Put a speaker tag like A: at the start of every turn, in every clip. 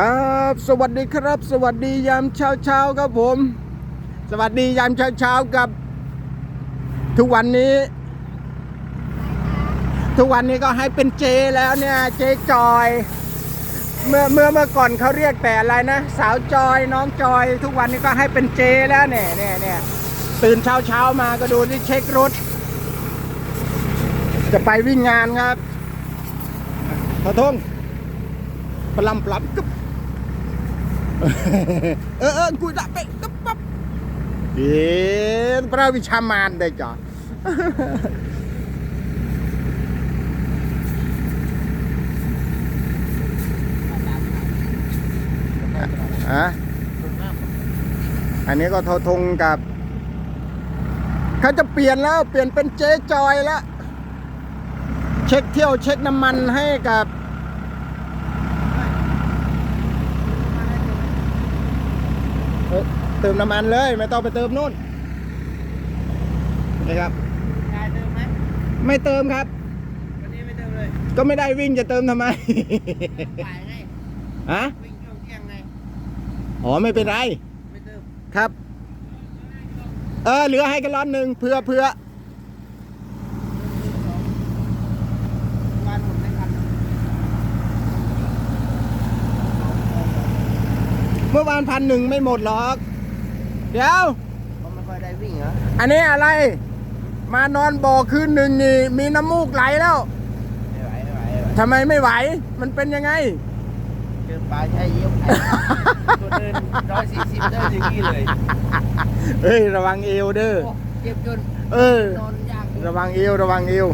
A: ครับ สวัสดีครับ สวัสดียามเช้าเช้าครับผม สวัสดียามเช้าเช้ากับ ทุกวันนี้ ทุกวันนี้ก็ให้เป็นเจแล้วเนี่ยเจจอย เมื่อเมื่อเมื่อก่อนเขาเรียกแต่อะไรนะ สาวจอยน้องจอย ทุกวันนี้ก็ให้เป็นเจแล้วเนี่ยเนี่ยเนี่ยตื่นเช้าเช้ามาก็ดูที่เช็ครถ จะไปวิ่งงานครับขอทงปลำปลับกึบ เออเออกูจะไปกึบปั๊บเอ๊ะพระวิชามานได้จ้ะอะอันนี้ก็ทรทงกับเขาจะเปลี่ยนแล้วเปลี่ยนเป็นเจ๊จอยแล้ว เช็คเที่ยวเช็คน้ำมันให้กับ เอ้ยเติมน้ำมันเลย ไม่ต้องไปเติมนู่นนะครับ
B: ยายเติมไหม
A: ไม่เติมครับ
B: วันนี้ไม่เติมเลย
A: ก็ไม่ได้วิ่งจะเติมทำไม
B: ฝ่ายไง
A: ฮะ
B: วิ่งช่วงเที่ยงไง
A: อ๋อไม่เป็นไร
B: ไม่เติม
A: ครับ เออเหลือให้กันร้อนหนึ่งเพื่อเพื่อ
B: วันหมดไม่ทัน
A: เมื่อวานพันหนึ่งไม่หมดหรอก เดี๋ยว
B: ก็ไม่ค่อยได้วิ่งเหรอ
A: อันนี้อะไร มานอนบ่อคืนหนึ่งนี่ มีน้ำมูกไหลแล้ว
B: ไม่ไหวไม่ไหวไม่ไหว
A: ทำไมไม่ไหว มันเป็นยังไง
B: เจอปลาใช้เยี่ยมตัวเดินร้อยสี่สิบเดินอย่างนี้เลย
A: เฮ้ยระวังเอวเด้อ
B: โอ้เจ็บจน
A: เออ
B: นอนยาก
A: ระวังเอวระวังเอว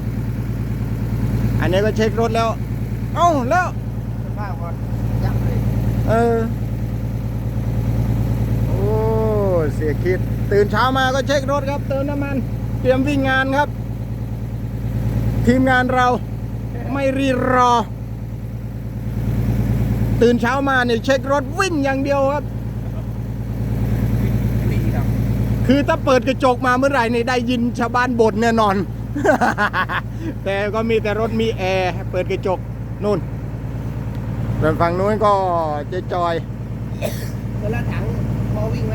A: อันนี้ก็เช็ครถแล้ว เอ้าแล้ว
B: สภาพก่อนยับเลย
A: เออโอ้ เสียคิด ตื่นเช้ามาก็เช็ครถครับ เติมน้ำมัน เตรียมวิ่งงานครับ ทีมงานเราไม่รีรอ ตื่นเช้ามาเนี่ยเช็ครถวิ่งอย่างเดียวครับ
B: คื
A: อถ้าเปิดกระจกมาเมื่อไหร่นี่ได้ยินชาวบ้านบ่นแน่นอน แต่ก็มีแต่รถมีแอร์เปิดกระจกนู่นส่วนฝั่งนู้นก็เจ๊จอย
B: คนละถังพอวิ่งไหม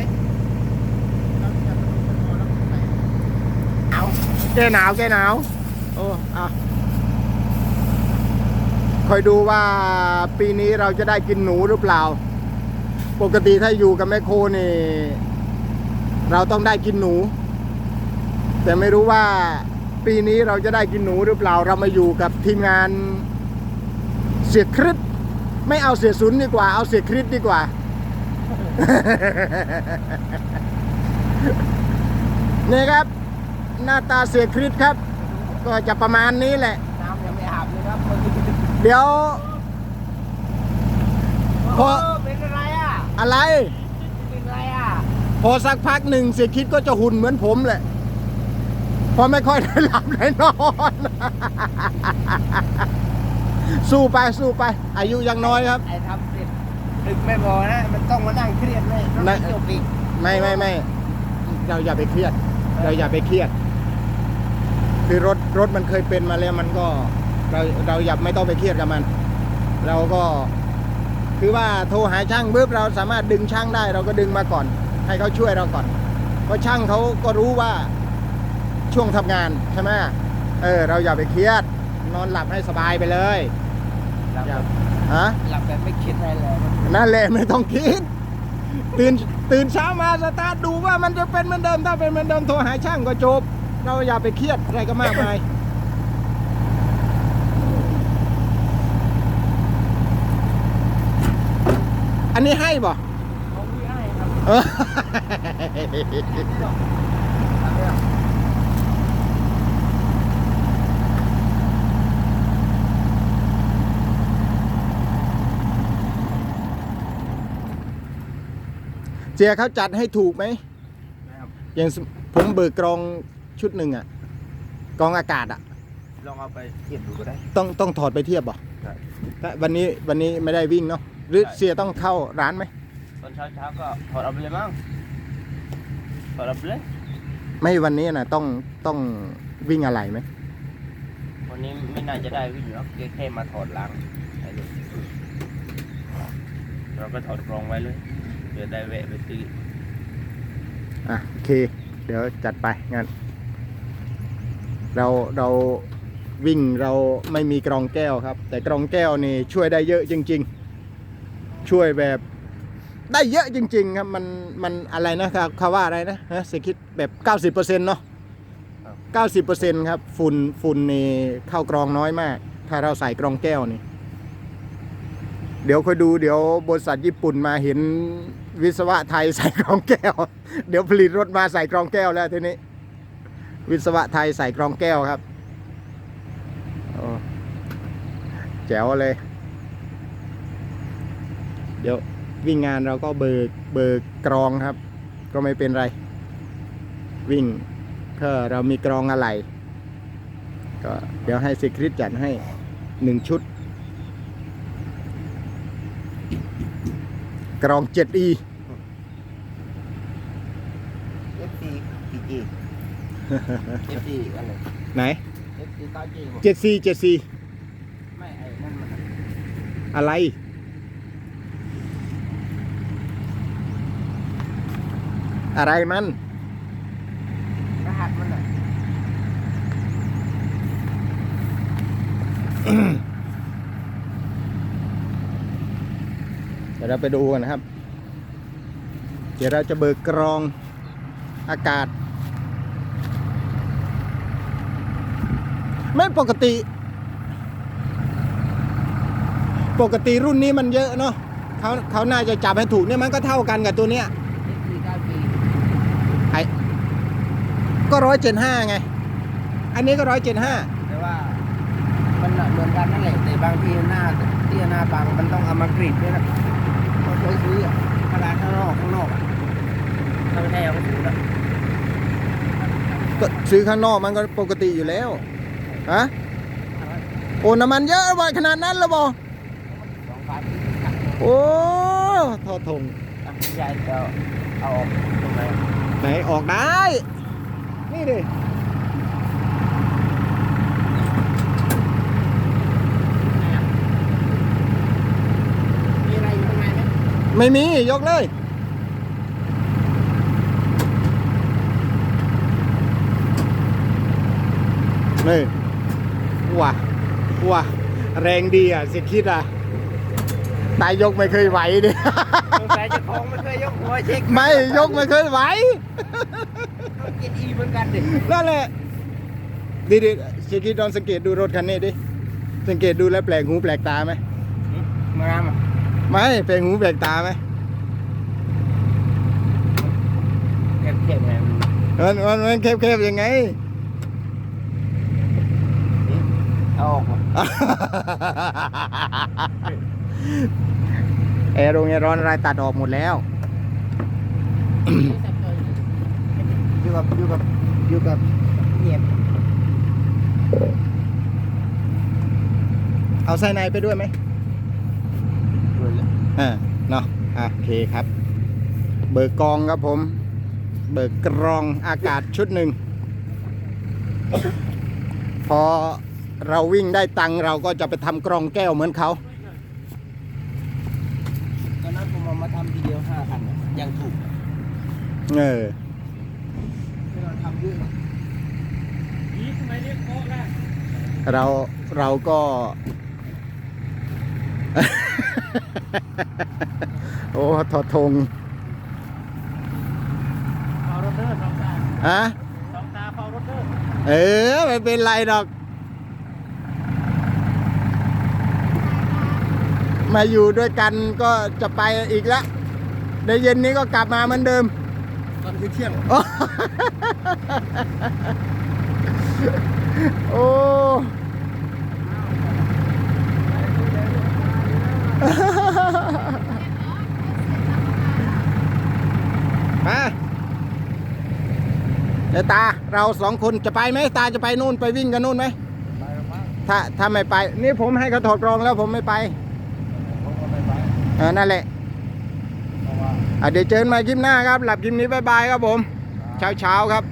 B: เอา
A: แกหนาวแกหนาว โอ้อะคอยดูว่าปีนี้เราจะได้กินหนูหรือเปล่า ปกติถ้าอยู่กับแม่โคนี่เราต้องได้กินหนู แต่ไม่รู้ว่าปีนี้เราจะได้กินหนูหรือเปล่า เรามาอยู่กับทีมงานเสียคริสไม่เอาเสียศูนย์ดีกว่า เอาเสียคริสดีกว่า เนี่ยครับ หน้าตาเสียคริสครับ ก็จะประมาณนี้แหละ
B: น้ำยังไม่อาบเลยครับ
A: เดี๋ยวพอ
B: เออเป็นอะไรอะ
A: อะไร
B: เป็นอะไรอะ
A: พอสักพักหนึ่งเสียคิดก็จะหุ่นเหมือนผมแหละพอไม่ค่อยได้หลับได้นอน สู้ไปสู้ไป อายุยังน้อยครับ
B: ไอ้ทำเสร็จดึกไม่พอนะ มันต้องมานั่งเครียดเลยต้อง
A: นั่
B: ไป
A: น
B: จบอีก
A: ไม่ไม่ไม่เราอย่าไปเครียด เราอย่าไปเครียด คือรถรถมันเคยเป็นมาแล้วมันก็เราเราอย่าไม่ต้องไปเครียดกับมัน เราก็คือว่าโทรหาช่างปุ๊บเราสามารถดึงช่างได้ เราก็ดึงมาก่อน ให้เขาช่วยเราก่อน เพราะช่างเขาก็รู้ว่าช่วงทำงานใช่ไหมเออเราอย่าไปเครียด นอนหลับให้สบายไปเลย
B: หลับ
A: อย่า
B: แบบ
A: ฮะ
B: หลับแบบไม่คิดอะไรเลย
A: นั่นแหละไม่ต้องคิด ตื่นตื่นเช้ามาสตาร์ทดูว่ามันจะเป็นเหมือนเดิมถ้าเป็นเหมือนเดิมโทรหาช่างก็จบ เราอย่าไปเครียดอะไรก็มากมายอันนี้ให้บ่
B: เขาไม่ให้ครับ
A: เออเจียเขาจัดให้ถูกไหมอย่างสมผมเบิกกรอง ชุดหนึ่งอะกรองอากาศอะ
B: ลองเอาไปเทียบดูก็ได้
A: ต้องต้องถอดไปเทียบบ่
B: ใช่
A: ถ้าวันนี้วันนี้ไม่ได้วิ่งเนาะหรือ
B: ใช่
A: เสียต้องเข้าร้านไหม
B: ตอนเช้าเช้าๆก็ถอดเอาไปเลยมั้งถอดเอาไปเลย
A: ไม่วันนี้นะต้องต้องวิ่งอะไรไหม
B: วันนี้ไม่น่าจะได้วิ่งหรอกแค่แค่มาถอดล้างไอ้นี่ถเราก็ถอดกรองไว้เลยเดี๋ยวได้แวะไปซื้อ
A: อะโอเค เดี๋ยวจัดไปงั้น เราเราวิ่งเราไม่มีกรองแก้วครับ แต่กรองแก้วนี่ช่วยได้เยอะจริง ๆ ช่วยแบบได้เยอะจริง ๆ ครับมันมันอะไรนะครับคาว่าอะไรนะฮะสคิดแบบ 90%เนาะ90%ครับฝุ่นฝุ่นนี่เข้ากรองน้อยมาก ถ้าเราใส่กรองแก้วนี่ เดี๋ยวค่อยดูเดี๋ยวบริษัทญี่ปุ่นมาเห็นวิศวะไทยใส่กรองแก้ว เดี๋ยวผลิตรถมาใส่กรองแก้วแล้วทีนี้ วิศวะไทยใส่กรองแก้วครับแจ๋วเลย เดี๋ยววิ่งงานเราก็เบิกเบิกกรองครับ ก็ไม่เป็นไร วิ่งถ้าเรามีกรองอะไร ก็เดี๋ยวให้ซิคริสจัดให้หนึ่งชุด กรอง 7E
B: FC กี่ G FC อะไร
A: ไหน
B: FC เก้า G บอก
A: 7C 7C
B: ไม่ไอ้นั่นมัน
A: อะไรอะไรมัน
B: รหัสมันอะ
A: เดี๋ยวเราไปดูกันนะครับ เดี๋ยวเราจะเบิกกรองอากาศ ไม่ปกติ ปกติรุ่นนี้มันเยอะเนาะเขาเขาน่าจะจับให้ถูกเนี่ยมันก็เท่ากันกับตัวเนี้ย
B: FC เก้า G
A: ไอ้ก็ร้อยเจ็ดห้าไง อันนี้ก็ร้อยเจ็ดห้า
B: แต่ว่ามันน่ะเหมือนกันนั่นแหละแต่บางทีหน้าเตี้ยหน้าบางมันต้องเอามากรีดด้วยนะเขาเคยซื้ออะตลาดข้างนอกข้างนอกอะถ้าไม่ได้เอาก็ถือแล้ว
A: ก็ซื้อข้างนอกมันก็ปกติอยู่แล้ว ฮะโอ้น้ำมันเยอะบ่ขนาดนั้นแล้วบอ
B: สองพัน
A: โอ้ทอทง
B: อะยายจะเอาออกตรงไหน
A: ไหนออกได้ นี่ดิ
B: มีอะไรอยู่ข้างในไหม
A: ไม่มี ยกเลยนี่ ว้าว้าแรงดีอะสิคิดอะตายยกไม่เคยไหวดิ
B: สงสัยเจะของไม่เคยยกหัวเช็ค
A: ไม่ยกไม่เคยไหว
B: ต้องกินอีเหมือนกันดิ
A: นั่นแหละดิดิสิคิดลองสังเกตดูรถคันนี้ดิสังเกตดูแล้วแปลกหูแปลกตาไหม
B: มาน้ำอะ
A: ไม่แปลกหูแปลกตาไหม
B: เก็บเก็บไงมัน
A: มันมันมันแคบๆยังไง
B: เอาออกมา
A: แอร์โรงแอร์ร้อนอะไรตัดออกหมดแล้ว
B: อยู่กับอยู่กับอยู่กับเงียบ
A: เอาไส้ในไปด้วยไหม
B: ด้วยเลย
A: อ่าเนาะอะโอเคครับ เบิกกองครับผม เบิกกรองอากาศชุดหนึ่งพอ เราวิ่งได้ตังค์เราก็จะไปทำกรองแก้วเหมือนเขา
B: ตอนนั้นผมเอามาทำทีเดียวห้าพันยังถูก
A: เออ
B: ไม่เราทำเยอะนี่ทำไมเรียกโค้ล่ะ
A: เราเราก็ โอ้ทอทง
B: เฝ้ารถเด้อสองตา
A: ฮะ
B: สองตาเฝ้ารถเด้อ
A: เออไม่เป็นไรหรอก มาอยู่ด้วยกันก็จะไปอีกแล้วเดี๋ยวเย็นนี้ก็กลับมาเหมือนเดิม
B: ตอนคือเที่ยง
A: โอ้โอ้มาเดี๋ยวตาเราสองคนจะไปไหมตาจะไปนู่นไปวิ่งกันนู่นไหม
B: ไปหรือเปล่า
A: ถ้าถ้าไม่ไป นี่ผมให้เขาถอดกรองแล้วผมไม่ไป
B: ผมก็ไม่ไป
A: เออนั่นแหละ
B: เพราะว่า
A: อะเดี๋ยวเจอกันใหม่คลิปหน้าครับ หลับคลิปนี้บายบายครับผม เช้าเช้าๆครับ